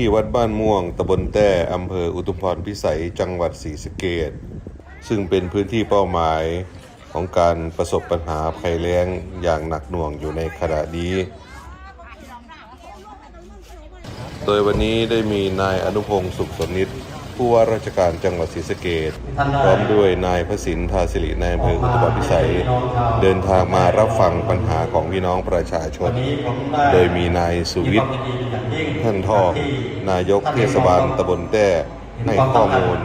ที่วัดบ้านม่วงตำบลแต้อำเภออุทุมพรพิสัยจังหวัดศรีสะเกดซึ่งเป็นพื้นที่เป้าหมายของการประสบปัญหาภัยแล้งอย่างหนักหน่วงอยู่ในขณะนี้ โดยวันนี้ได้มีนายอนุพงศ์สุขสมนิต ผู้ว่าราชการจังหวัดศรีสะเกษพร้อมด้วยนายพระสินทาสิรินายอำเภออุทุมพรพิสัย เดินทางมารับฟังปัญหาของพี่น้องประชาชน โดยมีนายสุวิทย์ท่านทอกนายกเทศบาลตำบลแต้ให้ข้อมูล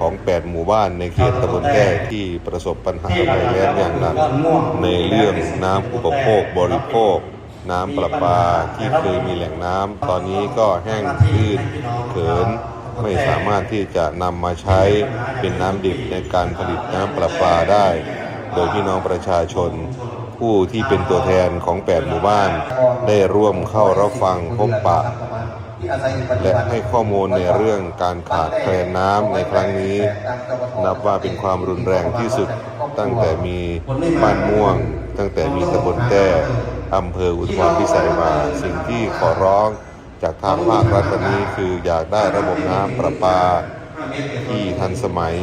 ของ 8 หมู่บ้านในเขตตำบลแต้ที่ประสบปัญหาภัยแล้งอย่างหนักในเรื่องน้ำอุปโภคบริโภค น้ำประปาที่เคยมีแหล่งน้ำตอนนี้ก็แห้งทื่นเขิน ไม่สามารถที่จะนำมาใช้เป็นน้ำดิบในการผลิตน้ำประปาได้ โดยพี่น้องประชาชน ผู้ที่เป็นตัวแทนของ8หมู่บ้าน ได้ร่วมเข้ารับฟังพบปะ และให้ข้อมูลในเรื่องการขาดแคลนน้ำในครั้งนี้ นับว่าเป็นความรุนแรงที่สุดตั้งแต่มีบ้านม่วง ตั้งแต่มีตำบลแต้อำเภออุทุมพรพิสัยมาสิ่งที่ขอร้อง จากทางภาครัฐวันนี้คืออยากได้ระบบน้ำประปาที่ทันสมัย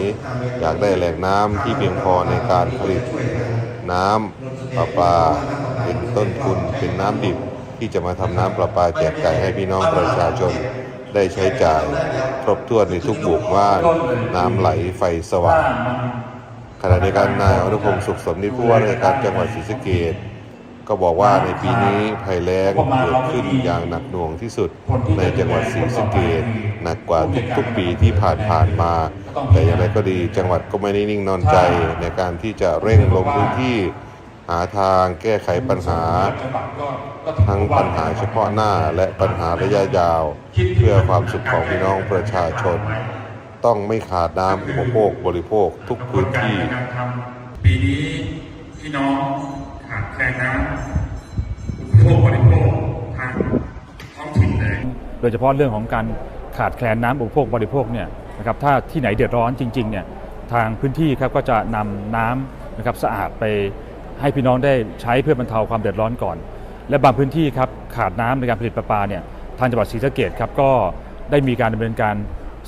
อยากได้แหล่งน้ำที่เพียงพอในการผลิตน้ำประปาเป็นต้นทุนเป็นน้ำดิบที่จะมาทำน้ำประปาแจกจ่ายให้พี่น้องประชาชนได้ใช้จ่ายครบถ้วนในทุกบุกว่านน้ำไหลไฟสว่างขณะเดียวกันนายอนุพงศ์สุขสมนิตผู้ว่าราชการจังหวัดศรีสะเกษ ก็บอกว่าในปีนี้ภัยแล้งเกิดขึ้นอย่างหนักหน่วงที่สุดในจังหวัดศรีสะเกษหนักกว่าทุกๆปีที่ผ่านผ่านๆมา แต่อย่างไรก็ดีจังหวัดก็ไม่ได้นิ่งนอนใจในการที่จะเร่งลงพื้นที่หาทางแก้ไขปัญหา ทั้งปัญหาเฉพาะหน้าและปัญหาระยะยาว เพื่อความสุขของพี่น้องประชาชน ต้องไม่ขาดน้ำอุปโภคบริโภคทุกพื้นที่ ปีนี้พี่น้อง ขาดแคลนน้ำอุปโภคบริโภคทางท้องถิ่นเลยโดยเฉพาะเรื่องของการขาดแคลนน้ำอุปโภคบริโภคเนี่ยนะครับถ้าที่ไหนเดือดร้อนจริงๆเนี่ยทางพื้นที่ครับก็จะนำน้ำนะครับสะอาดไปให้พี่น้องได้ใช้เพื่อบรรเทาความเดือดร้อนก่อน และบางพื้นที่ครับขาดน้ำในการผลิตประปาเนี่ยทางจังหวัดศรีสะเกษครับก็ได้มีการดำเนินการ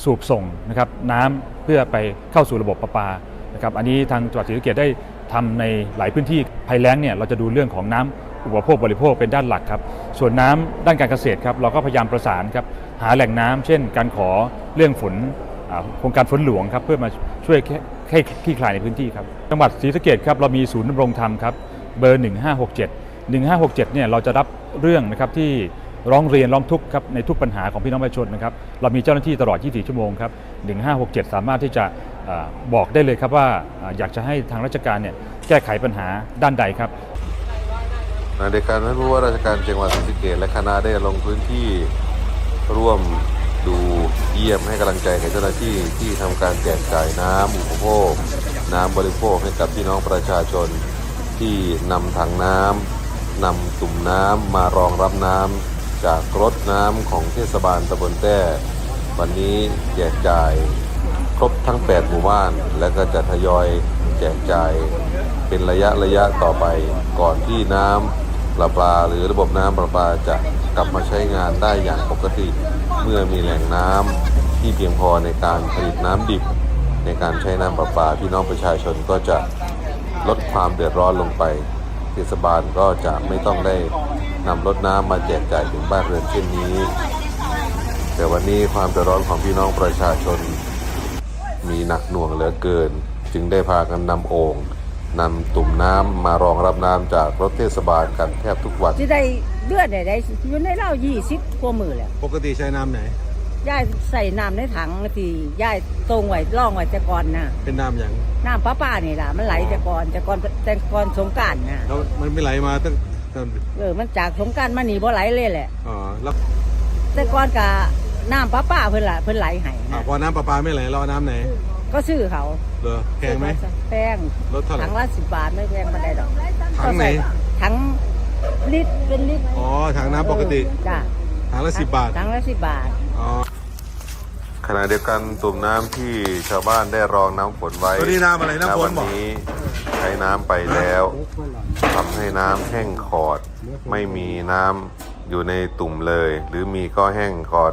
สูบส่งนะครับน้ำเพื่อไปเข้าสู่ระบบประปานะครับอันนี้ทางจังหวัดศรีสะเกษได้ ทำในหลายพื้นที่ภัยแล้งเนี่ยเราจะดูเรื่องของน้ำอุปโภคบริโภคเป็นด้านหลักครับ ส่วนน้ำด้านการเกษตรครับเราก็พยายามประสานครับหาแหล่งน้ำเช่น การขอเรื่องฝนโครงการฝนหลวงครับเพื่อมาช่วยแค่ให้คลี่คลายในพื้นที่ครับจังหวัดศรีสะเกษครับเรามีศูนย์ดำรงธรรมครับเบอร์ 1567 1567เนี่ยเราจะรับเรื่องนะครับที่ร้องเรียนร้องทุกข์ครับในทุกปัญหาของพี่น้องประชาชนนะครับเรามีเจ้าหน้าที่ตลอด 24 ชั่วโมงครับ 1567 สามารถที่จะ บอกได้เลยครับว่าออยากจะให้ทางราชการเนี่ยแก้ไขปัญหาด้านใดครับขณะเดียวกันท่านผู้ว่าราชการจังหวัดศรีสะเกษและคณะได้ลงพื้นที่ร่วมดูเยี่ยมให้กำลังใจกับเจ้าหน้าที่ที่ทำการแจกจ่ายน้ำอุปโภค น้ำบริโภคให้กับพี่น้องประชาชนที่นำถังน้ำนำตุ่มน้ำมารองรับน้ำจากรถน้ำของเทศบาลตำบลแต้วันนี้แจกจ่าย รบทั้ง 8 หมู่บ้าน และก็จะทยอยแจกจ่ายเป็นระยะระยะต่อไป ก่อนที่น้ำประปาหรือระบบน้ำประปาจะกลับมาใช้งานได้อย่างปกติ เมื่อมีแหล่งน้ำที่เพียงพอในการผลิตน้ำดิบ ในการใช้น้ำประปาพี่น้องประชาชนก็จะลดความเดือดร้อนลงไปเทศบาลก็จะไม่ต้องได้นำรถน้ำมาแจกจ่ายถึงบ้านเรือนเช่นนี้ แต่วันนี้ความเดือดร้อนของพี่น้องประชาชน มีหนักหน่วงเหลือเกิน จึงได้พากันนำโอ่งนำตุ่มน้ำมารองรับน้ำจากรถเทศบาลกันแทบทุกวันสิได้เดือนได้ได้อยู่ในเล่ายี่สิบกว่ามือแล้วปกติใช้น้ำไหนยายใส่น้ำในถังที่ยายตรงไว้ล่องไว้แต่ก่อนน่ะเป็นน้ำอย่างน้ำป้าป้านี่ล่ะมันไหลแต่ก่อนแต่ก่อนแต่ก่อนสงกรารน่ะแล้วมันไม่ไหลมาตั้งตั้งเออมันจากสงกรารมานี่บ่ไหลเลยแหละอ๋อแล้วแต่ก่อนกะ น้ำป้าป้าเพิ่นล่ะเพิ่นไหลให้อะนะพอน้ำประปาไม่ไหลเราเอาน้ำไหนก็ซื้อเขาเหรอแพงไหมแพงรถเท่าไหร่ ถังละสิบบาทไม่แพงปานใดดอกถังไหน ถังลิตรเป็นลิตรอ๋อถังน้ำปกติจ้ะถังละสิบบาท ถังละสิบบาท อ๋อ ขณะเดียวกันตุ่มน้ำที่ชาวบ้านได้รองน้ำฝนไว้ตัวนี้น้ำอะไรน้ำฝนณบอกวันนี้ใช้น้ำไปแล้วทำให้น้ำแห้งขอด ไม่มีน้ำอยู่ในตุ่มเลย หรือมีก็แห้งขอด